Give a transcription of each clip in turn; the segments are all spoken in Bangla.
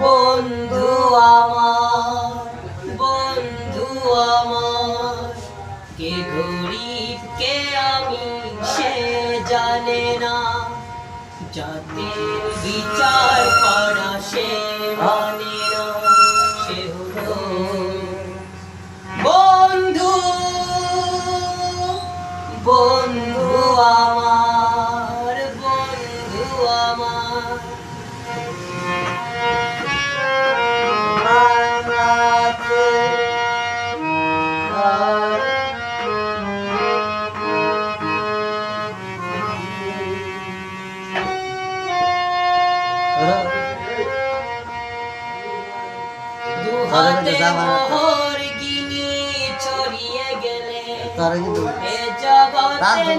বন্ধু আমার বন্ধু আমার, কে গরিব, কে আমি সে জানে না। জাতির বিচার করা সে মানে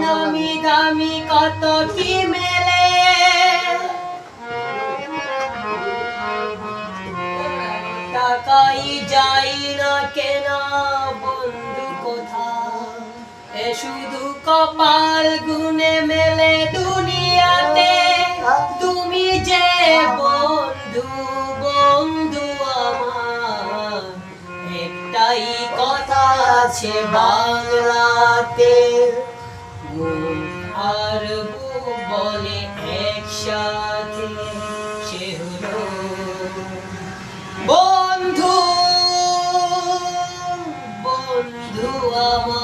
নামি দামি কত কি মেলে টাকাই যাই না কেনা। শুধু কপাল গুনে মেলে দুনিয়াতে। তুমি যে বন্ধু বন্ধু আমার। একটাই কথা আছে বাংলাতে। আর বলে একসাথে। সে হলো বন্ধু বন্ধু আমার।